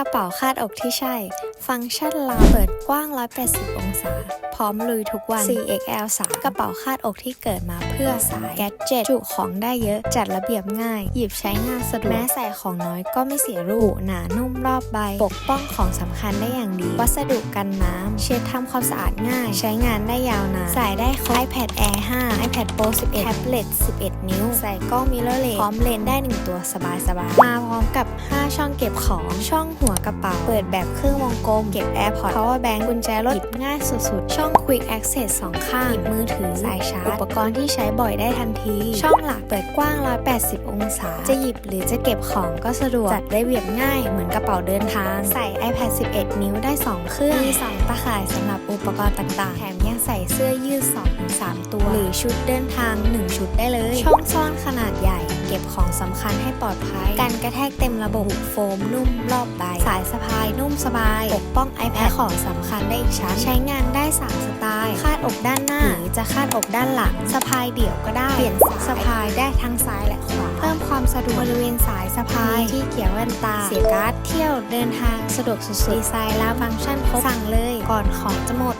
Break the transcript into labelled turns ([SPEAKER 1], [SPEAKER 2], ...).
[SPEAKER 1] กระเป๋าคาดอกที่ใช่ ฟังก์ชันลาวเปิดกว้าง 180 องศา พร้อมลุยทุกวัน 4XL 3กระเป๋าคาดอกที่เกิดมาเพื่อสายแกดเจ็ตจุของได้เยอะจัดระเบียบง่าย หยิบใช้งานสะดวก แม้ใส่ของน้อยก็ไม่เสียรูปหนานุ่มรอบใบ ปกป้องของสำคัญได้อย่างดี วัสดุกันน้ำ เช็ดทำความสะอาดง่าย ใช้งานได้ยาวนานใส่ได้ครบ iPad Air 5 iPad Pro 11 Tablet 11 นิ้ว ใส่กล้องมิเรอร์เลสพร้อมเลนส์ได้ 1 ตัวสบายๆมาพร้อมกับ5 ช่องเก็บของ ช่องหัวกระเป๋า เปิดแบบเครื่องวงกลม เก็บ AirPods Power Bank กุญแจรถหยิบง่ายสุดๆ ช่อง Quick Access 2 ข้างหยิบมือถือสายชาร์จ อุปกรณ์ที่ใช้บ่อยได้ทันที ช่องหลักเปิดกว้าง 180 องศา จะหยิบหรือจะเก็บของก็สะดวก จัดได้เรียบง่าย เหมือนกระเป๋าเดินทาง ใส่ iPad 11 นิ้วได้ 2 เครื่อง มี 2 ตะข่ายสำหรับอุปกรณ์ต่างๆ แถมยังใส่เสื้อยืด2-3 ตัว หรือชุดเดินทาง 1 ชุดได้เลย ช่องซ่อนขนาดใหญ่ เก็บของสำคัญให้ปลอดภัย กันกระแทกเต็มระบบโฟมนุ่มรอบใบ สายสะพายนุ่มสบาย ปกป้อง iPad ของสำคัญได้อีกชั้น ใช้งานได้ 3 สไตล์ คาดอกด้านหน้า หรือจะคาดอกด้านหลัง สะพายเดี่ยวก็ได้ เปลี่ยนสะพายได้ทั้งซ้ายและขวา เพิ่มความสะดวกบริเวณสายสะพายที่เกี่ยวแว่นตา เสียการ์ดเที่ยวเดินทางสะดวกสุดๆ ดีไซน์และฟังก์ชันครบสั่งเลยก่อนของจะหมด